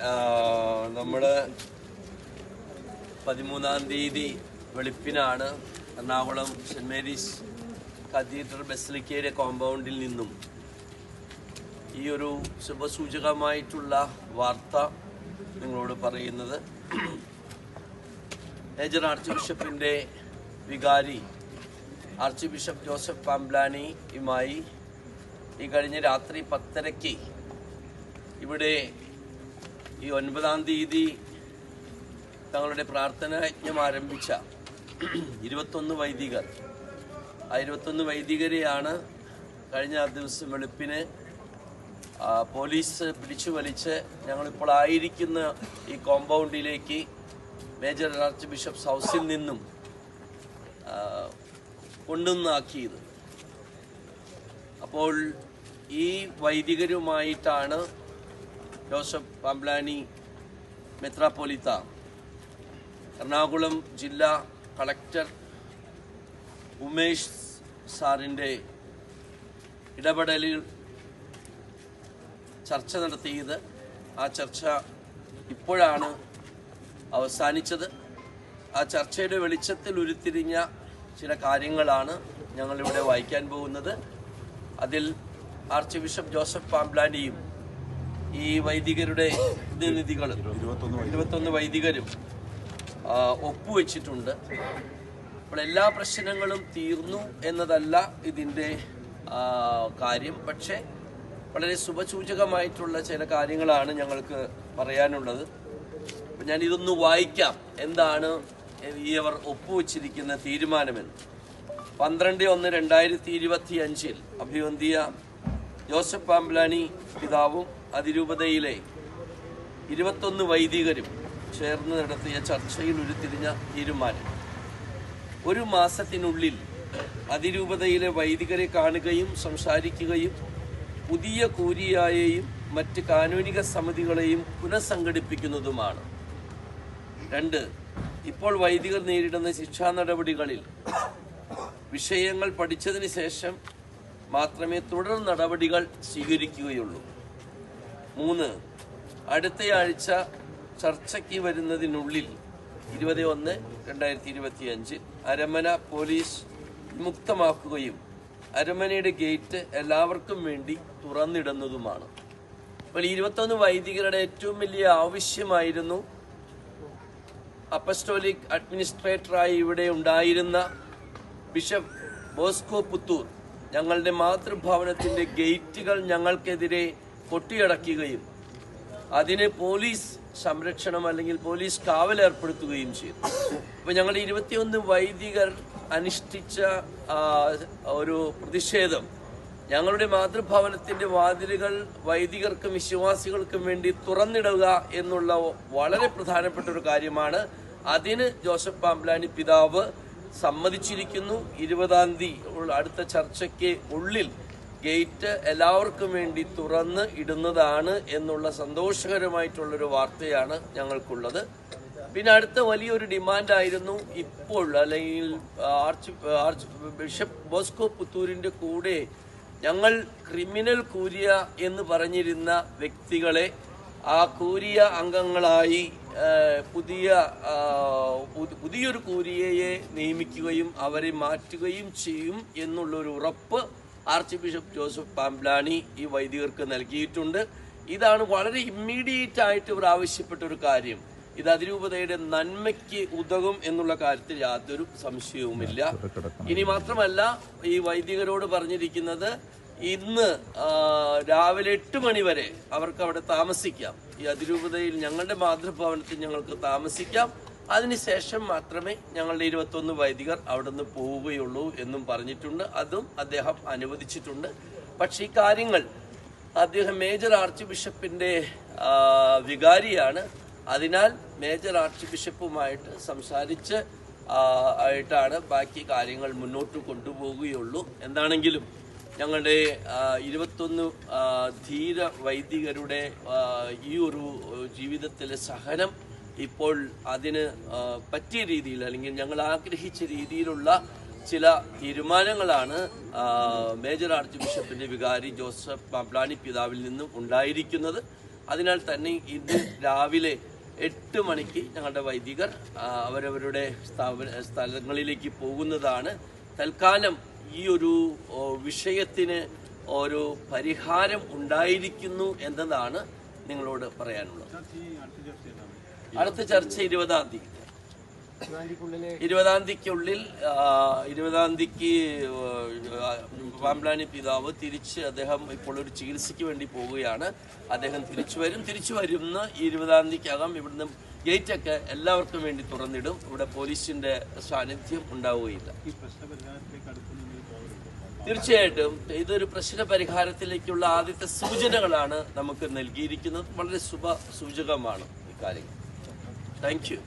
നമ്മൾ പതിമൂന്നാം തീയതി വെളുപ്പിനാണ് എറണാകുളം സെന്റ് മേരീസ് കത്തീഡ്രൽ ബസിലിക്കയുടെ കോമ്പൗണ്ടിൽ നിന്നും ഈ ഒരു ശുഭസൂചകമായിട്ടുള്ള വാർത്ത നിങ്ങളോട് പറയുന്നത്. മേജർ ആർച്ച് ബിഷപ്പിന്റെ വികാരി ആർച്ച് ബിഷപ്പ് ജോസഫ് പാംബ്ലാനിയുമായി ഈ കഴിഞ്ഞ രാത്രി പത്തരയ്ക്ക് ഇവിടെ ഈ ഒൻപതാം തീയതി തങ്ങളുടെ പ്രാർത്ഥനാ യജ്ഞം ആരംഭിച്ച ഇരുപത്തൊന്ന് വൈദികർ. ആ ഇരുപത്തൊന്ന് വൈദികരെയാണ് കഴിഞ്ഞ ദിവസം വെളുപ്പിന് പോലീസ് പിടിച്ചു വലിച്ച് ഞങ്ങളിപ്പോൾ ആയിരിക്കുന്ന ഈ കോമ്പൗണ്ടിലേക്ക് മേജർ ആർച്ച് ബിഷപ്സ് ഹൗസിൽ നിന്നും കൊണ്ടുവന്നാക്കിയത്. അപ്പോൾ ഈ വൈദികരുമായിട്ടാണ് ജോസഫ് പാംബ്ലാനി മെത്രാപ്പോലിത്ത എറണാകുളം ജില്ലാ കളക്ടർ ഉമേഷ് സാറിന്റെ ഇടപെടലിൽ ചർച്ച നടത്തിയത്. ആ ചർച്ച ഇപ്പോഴാണ് അവസാനിച്ചത്. ആ ചർച്ചയുടെ വെളിച്ചത്തിൽ ഉരുത്തിരിഞ്ഞ ചില കാര്യങ്ങളാണ് ഞങ്ങളിവിടെ വായിക്കാൻ പോകുന്നത്. അതിൽ ആർച്ച് ബിഷപ്പ് ജോസഫ് പാംബ്ലാനിയും ഈ വൈദികരുടെ പ്രതിനിധികൾ ഇരുപത്തൊന്ന് വൈദികരും. ഒപ്പുവെച്ചിട്ടുണ്ട്. അപ്പോൾ എല്ലാ പ്രശ്നങ്ങളും തീർന്നു എന്നതല്ല ഇതിന്റെ കാര്യം. പക്ഷേ വളരെ ശുഭസൂചകമായിട്ടുള്ള ചില കാര്യങ്ങളാണ് ഞങ്ങൾക്ക് പറയാനുള്ളത്. അപ്പം ഞാൻ ഇതൊന്ന് വായിക്കാം. എന്താണ് ഈ അവർ ഒപ്പുവെച്ചിരിക്കുന്ന തീരുമാനമെന്ന്. പന്ത്രണ്ട് ഒന്ന് രണ്ടായിരത്തി ഇരുപത്തി അഞ്ചിൽ അഭിവന്തിയ ജോസഫ് പാംബ്ലാനി പിതാവും അതിരൂപതയിലെ ഇരുപത്തൊന്ന് വൈദികരും ചേർന്ന് നടത്തിയ ചർച്ചയിൽ ഉരുത്തിരിഞ്ഞ തീരുമാനം. ഒരു മാസത്തിനുള്ളിൽ അതിരൂപതയിലെ വൈദികരെ കാണുകയും സംസാരിക്കുകയും പുതിയ കൂരിയായെയും മറ്റ് കാനൂനിക സമിതികളെയും പുനഃസംഘടിപ്പിക്കുന്നതുമാണ്. രണ്ട് ഇപ്പോൾ വൈദികർ നേരിടുന്ന ശിക്ഷാ നടപടികളിൽ വിഷയങ്ങൾ പഠിച്ചതിന് ശേഷം മാത്രമേ തുടർ നടപടികൾ സ്വീകരിക്കുകയുള്ളൂ. മൂന്ന്. അടുത്തയാഴ്ച ചർച്ചയ്ക്ക് വരുന്നതിനുള്ളിൽ ഇരുപത് ഒന്ന് രണ്ടായിരത്തി ഇരുപത്തി അഞ്ചിൽ അരമന പോലീസ് വിമുക്തമാക്കുകയും അരമനയുടെ ഗേറ്റ് എല്ലാവർക്കും വേണ്ടി തുറന്നിടുന്നതുമാണ്. അപ്പോൾ ഇരുപത്തൊന്ന് വൈദികരുടെ ഏറ്റവും വലിയ ആവശ്യമായിരുന്നു അപ്പസ്റ്റോലിക് അഡ്മിനിസ്ട്രേറ്ററായി ഇവിടെ ഉണ്ടായിരുന്ന ബിഷപ്പ് ബോസ്കോ പുത്തൂർ. ഞങ്ങളുടെ മാതൃഭവനത്തിന്റെ ഗേറ്റുകൾ ഞങ്ങൾക്കെതിരെ കൊട്ടിയടക്കുകയും അതിന് പോലീസ് സംരക്ഷണം അല്ലെങ്കിൽ പോലീസ് കാവൽ ഏർപ്പെടുത്തുകയും ചെയ്തു. അപ്പൊ ഞങ്ങൾ ഇരുപത്തിയൊന്ന് വൈദികർ അനുഷ്ഠിച്ച ഒരു പ്രതിഷേധം. ഞങ്ങളുടെ മാതൃഭവനത്തിന്റെ വാതിലുകൾ വൈദികർക്കും വിശ്വാസികൾക്കും വേണ്ടി തുറന്നിടുക എന്നുള്ള വളരെ പ്രധാനപ്പെട്ട ഒരു കാര്യമാണ്. അതിന് ജോസഫ് പാമ്പ്ലാനി പിതാവ് സമ്മതിച്ചിരിക്കുന്നു. ഇരുപതാം തീയതി അടുത്ത ചർച്ചയ്ക്ക് ഉള്ളിൽ ഗേറ്റ് എല്ലാവർക്കും വേണ്ടി തുറന്ന് ഇടുന്നതാണ് എന്നുള്ള സന്തോഷകരമായിട്ടുള്ളൊരു വാർത്തയാണ് ഞങ്ങൾക്കുള്ളത്. പിന്നെ അടുത്ത വലിയൊരു ഡിമാൻഡായിരുന്നു ഇപ്പോൾ അല്ലെങ്കിൽ ആർച്ച് ആർച്ച് ബിഷപ്പ് ബോസ്കോ പുത്തൂരിന്റെ കൂടെ ഞങ്ങൾ ക്രിമിനൽ കൂരിയ എന്ന് പറഞ്ഞിരുന്ന വ്യക്തികളെ ആ കൂരിയ അംഗങ്ങളായി പുതിയ പുതിയൊരു കൂരിയയെ നിയമിക്കുകയും അവരെ മാറ്റുകയും ചെയ്യും എന്നുള്ളൊരു ഉറപ്പ് ആർച്ച് ബിഷപ്പ് ജോസഫ് പാംബ്ലാനി ഈ വൈദികർക്ക് നൽകിയിട്ടുണ്ട്. ഇതാണ് വളരെ ഇമ്മീഡിയറ്റ് ആയിട്ട് ഇവർ ആവശ്യപ്പെട്ട ഒരു കാര്യം. ഇത് അതിരൂപതയുടെ നന്മയ്ക്ക് ഉതകും എന്നുള്ള കാര്യത്തിൽ യാതൊരു സംശയവുമില്ല. ഇനി മാത്രമല്ല ഈ വൈദികരോട് പറഞ്ഞിരിക്കുന്നത് ഇന്ന് രാവിലെ എട്ട് മണി വരെ അവർക്ക് അവിടെ താമസിക്കാം. ഈ അതിരൂപതയിൽ ഞങ്ങളുടെ മാതൃഭവനത്തിൽ ഞങ്ങൾക്ക് താമസിക്കാം. അതിനുശേഷം മാത്രമേ ഞങ്ങളുടെ ഇരുപത്തൊന്ന് വൈദികർ അവിടെ നിന്ന് പോവുകയുള്ളൂ എന്നും പറഞ്ഞിട്ടുണ്ട്. അതും അദ്ദേഹം അനുവദിച്ചിട്ടുണ്ട്. പക്ഷേ ഈ കാര്യങ്ങൾ അദ്ദേഹം മേജർ ആർച്ച് ബിഷപ്പിന്റെ വികാരിയാണ്. അതിനാൽ മേജർ ആർച്ച് ബിഷപ്പുമായിട്ട് സംസാരിച്ച് ആയിട്ടാണ് ബാക്കി കാര്യങ്ങൾ മുന്നോട്ട് കൊണ്ടുപോവുകയുള്ളൂ. എന്താണെങ്കിലും ഞങ്ങളുടെ ഇരുപത്തൊന്ന് ധീര വൈദികരുടെ ഈ ഒരു ജീവിതത്തിലെ സഹനം ഇപ്പോൾ അതിന് പറ്റിയ രീതിയിൽ അല്ലെങ്കിൽ ഞങ്ങൾ ആഗ്രഹിച്ച രീതിയിലുള്ള ചില തീരുമാനങ്ങളാണ് മേജർ ആർച്ച് ബിഷപ്പിന്റെ വികാരി ജോസഫ് പാപ്ലാനി പിതാവിൽ നിന്നും ഉണ്ടായിരിക്കുന്നത്. അതിനാൽ തന്നെ ഇന്ന് രാവിലെ എട്ട് മണിക്ക് ഞങ്ങളുടെ വൈദികർ അവരവരുടെ സ്ഥാപന സ്ഥലങ്ങളിലേക്ക് പോകുന്നതാണ്. തൽക്കാലം ഈ ഒരു വിഷയത്തിന് ഒരു പരിഹാരം ഉണ്ടായിരിക്കുന്നു എന്നതാണ് നിങ്ങളോട് പറയാനുള്ളത്. അടുത്ത ചർച്ച ഇരുപതാം തീയതി. ഇരുപതാം തീയതിക്കുള്ളിൽ ഇരുപതാം തീയതിക്ക് പാമ്പ്ലാനി പിതാവ് തിരിച്ച് അദ്ദേഹം ഇപ്പോൾ ഒരു ചികിത്സയ്ക്ക് വേണ്ടി പോവുകയാണ്. അദ്ദേഹം തിരിച്ചു വരും. തിരിച്ചു വരുന്ന ഇരുപതാം തീയതിക്കകം ഇവിടുന്ന് ഗേറ്റൊക്കെ എല്ലാവർക്കും വേണ്ടി തുറന്നിടും. ഇവിടെ പോലീസിന്റെ സാന്നിധ്യം ഉണ്ടാവുകയില്ല. തീർച്ചയായിട്ടും ഇതൊരു പ്രശ്ന പരിഹാരത്തിലേക്കുള്ള ആദ്യത്തെ സൂചനകളാണ് നമുക്ക് നൽകിയിരിക്കുന്നത്. വളരെ ശുഭ സൂചകമാണ് ഇക്കാര്യങ്ങൾ Thank you.